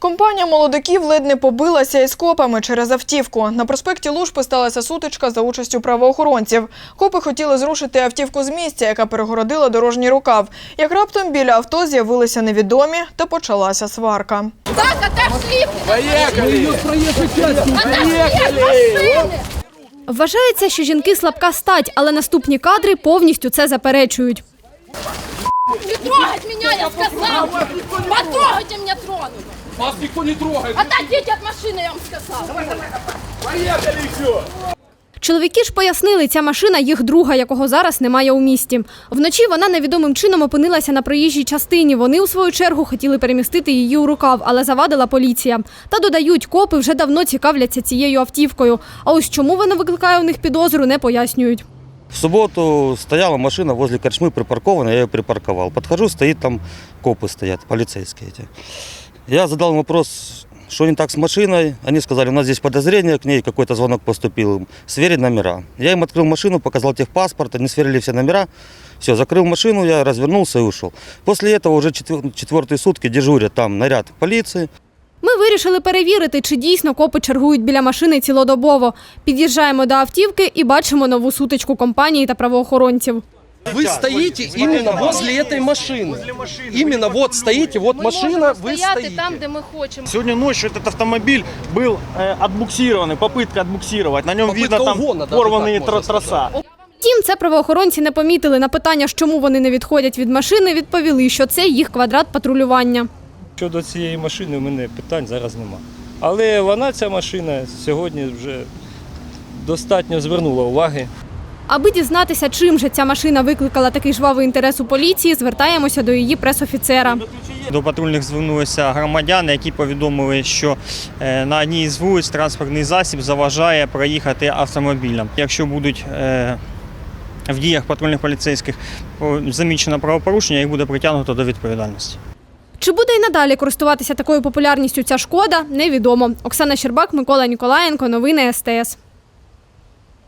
Компанія молодиків ледь не побилася із копами через автівку. На проспекті Лужпи сталася сутичка за участю правоохоронців. Копи хотіли зрушити автівку з місця, яка перегородила дорожній рукав. Як раптом біля авто з'явилися невідомі та почалася сварка. Так, отошли! Отошли! Вважається, що жінки слабка стать, але наступні кадри повністю це заперечують. Не трогать меня, я сказал! Потрогайте меня тронуть! Вас никто не трогает. Отойдите от машины, я вам сказал! Чоловіки ж пояснили, ця машина їх друга, якого зараз немає у місті. Вночі вона невідомим чином опинилася на проїжджій частині. Вони у свою чергу хотіли перемістити її у рукав, але завадила поліція. Та додають, копи вже давно цікавляться цією автівкою. А ось чому вона викликає у них підозру, не пояснюють. В субботу стояла машина возле корчмы припаркована, я ее припарковал. Подхожу, стоит там копы стоят, полицейские эти. Я задал им вопрос, что не так с машиной. Они сказали, у нас здесь подозрение к ней, какой-то звонок поступил, им, сверить номера. Я им открыл машину, показал техпаспорт, они сверили все номера. Все, закрыл машину, я развернулся и ушел. После этого уже четвер- четвертые сутки дежурят там наряд полиции. Ми вирішили перевірити, чи дійсно копи чергують біля машини цілодобово. Під'їжджаємо до автівки і бачимо нову сутичку компанії та правоохоронців. Вы стоите именно возле этой машины. Именно вот стоите, вот машина, вы стоите. там, де ми хочемо. Сегодня ночью этот автомобиль был э, отбуксированный, попытка отбуксировать. На нем Попытка видно там угона, даже порванные так можно тро- троса. Втім, це правоохоронці не помітили. На питання, чому вони не відходять від машини, відповіли, що це їх квадрат патрулювання. Щодо цієї машини у мене питань зараз нема. Але вона, ця машина, сьогодні вже достатньо звернула уваги. Аби дізнатися, чим же ця машина викликала такий жвавий інтерес у поліції, звертаємося до її пресофіцера. До патрульних звернулися громадяни, які повідомили, що е, на одній із вулиць транспортний засіб заважає проїхати автомобілям. Якщо будуть е, в діях патрульних поліцейських замічено правопорушення, їх буде притягнуто до відповідальності. Чи буде й надалі користуватися такою популярністю ця шкода, невідомо. Оксана Щербак, Микола Ніколаєнко. Новини СТС.